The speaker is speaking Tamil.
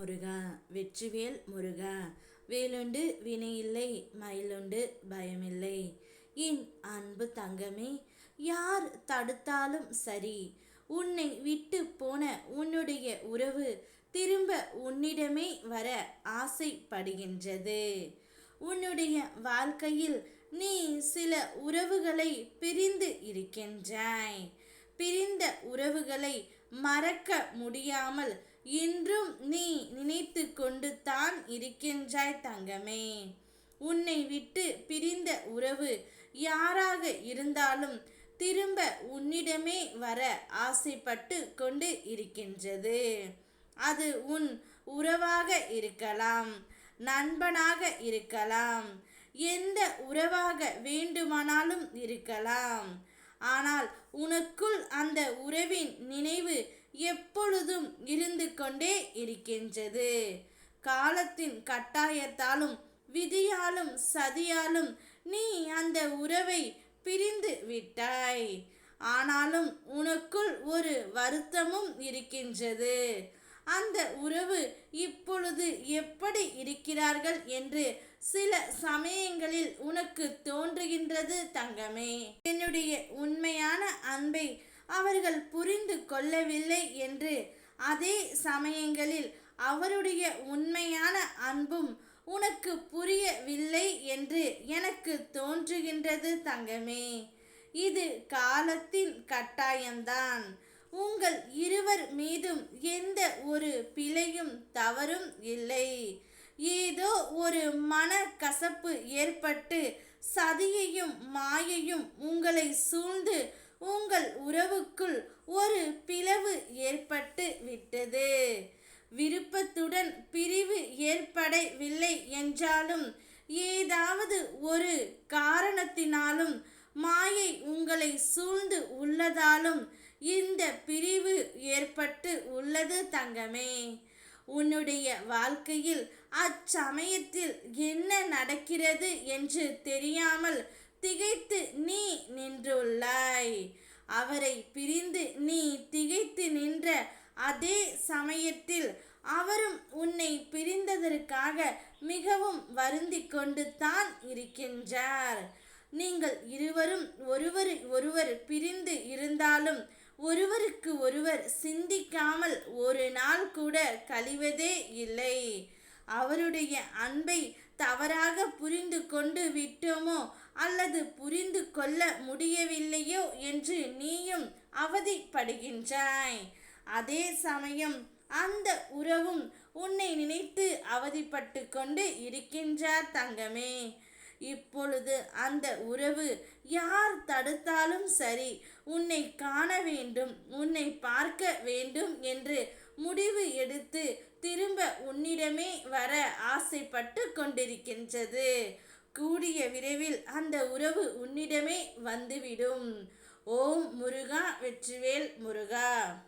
முருகா வெற்றிவேல் முருகா வேலுண்டு வினையில்லை மயிலுண்டு பயமில்லை. என் அன்பு தங்கமே யார் தடுத்தாலும் சரி உன்னை விட்டு போன உன்னுடைய உறவு திரும்ப உன்னிடமே வர ஆசைப்படுகின்றது. உன்னுடைய வாழ்க்கையில் நீ சில உறவுகளை பிரிந்து இருக்கின்றாய். பிரிந்த உறவுகளை மறக்க முடியாமல் இன்றும் நீ நினைத்து கொண்டு தான் இருக்கின்றாய் தங்கமே. உன்னை விட்டு பிரிந்த உறவு யாராக இருந்தாலும் திரும்ப உன்னிடமே வர ஆசைப்பட்டு கொண்டு இருக்கின்றது. அது உன் உறவாக இருக்கலாம் நண்பனாக இருக்கலாம் எந்த உறவாக வேண்டுமானாலும் இருக்கலாம். ஆனால் உனக்குள் அந்த உறவின் நினைவு எப்பொழுதும் இருந்து கொண்டே இருக்கின்றது. காலத்தின் கட்டாயத்தாலும் விதியாலும் சதியாலும் நீ அந்த உறவை பிரிந்து விட்டாய். ஆனாலும் உனக்குள் ஒரு வருத்தமும் இருக்கின்றது. அந்த உறவு இப்பொழுது எப்படி இருக்கிறார்கள் என்று சில சமயங்களில் உனக்கு தோன்றுகின்றது தங்கமே. என்னுடைய உண்மையான அவர்கள் புரிந்து கொள்ளவில்லை என்று. அதே சமயங்களில் அவருடைய உண்மையான அன்பும் உனக்கு புரியவில்லை என்று எனக்கு தோன்றுகின்றது தங்கமே. இது காலத்தின் கட்டாயம்தான். உங்கள் இருவர் மீதும் எந்த ஒரு பிழையும் தவறும் இல்லை. ஏதோ ஒரு மன கசப்பு ஏற்பட்டு சதியையும் மாயையும் உங்களை சூழ்ந்து உங்கள் உறவுக்குள் ஒரு பிளவு ஏற்பட்டு விட்டது. விருப்பத்துடன் பிரிவு ஏற்படவில்லை என்றாலும் ஏதாவது ஒரு காரணத்தினாலும் மாயை உங்களை சூழ்ந்து உள்ளதாலும் இந்த பிரிவு ஏற்பட்டு உள்ளது தங்கமே. உன்னுடைய வாழ்க்கையில் அச்சமயத்தில் என்ன நடக்கிறது என்று தெரியாமல் திகைத்து நீ நின்றுள்ள அவரை பிரிந்து நீ திகைத்து நின்ற அதே சமயத்தில் அவரும் உன்னை பிரிந்ததற்காக மிகவும் வருந்தி கொண்டு தான் இருக்கின்றார். நீங்கள் இருவரும் ஒருவர் ஒருவர் பிரிந்து இருந்தாலும் ஒருவருக்கு ஒருவர் சிந்திக்காமல் ஒரு நாள் கூட கழிவதே இல்லை. அவருடைய அன்பை தவறாக புரிந்து கொண்டு விட்டோமோ அல்லது புரிந்து கொள்ள முடியவில்லையோ என்று நீயும் அவதிப்படுகின்றாய். அதே சமயம் அந்த உறவும் உன்னை நினைத்து அவதிப்பட்டு கொண்டு இருக்கின்றார் தங்கமே. இப்பொழுது அந்த உறவு யார் தடுத்தாலும் சரி உன்னை காண வேண்டும் உன்னை பார்க்க வேண்டும் என்று முடிவு எடுத்து திரும்ப உன்னிடமே வர ஆசைப்பட்டு கொண்டிருக்கின்றது. கூடிய விரைவில் அந்த உறவு உன்னிடமே வந்துவிடும். ஓம் முருகா வெற்றிவேல் முருகா.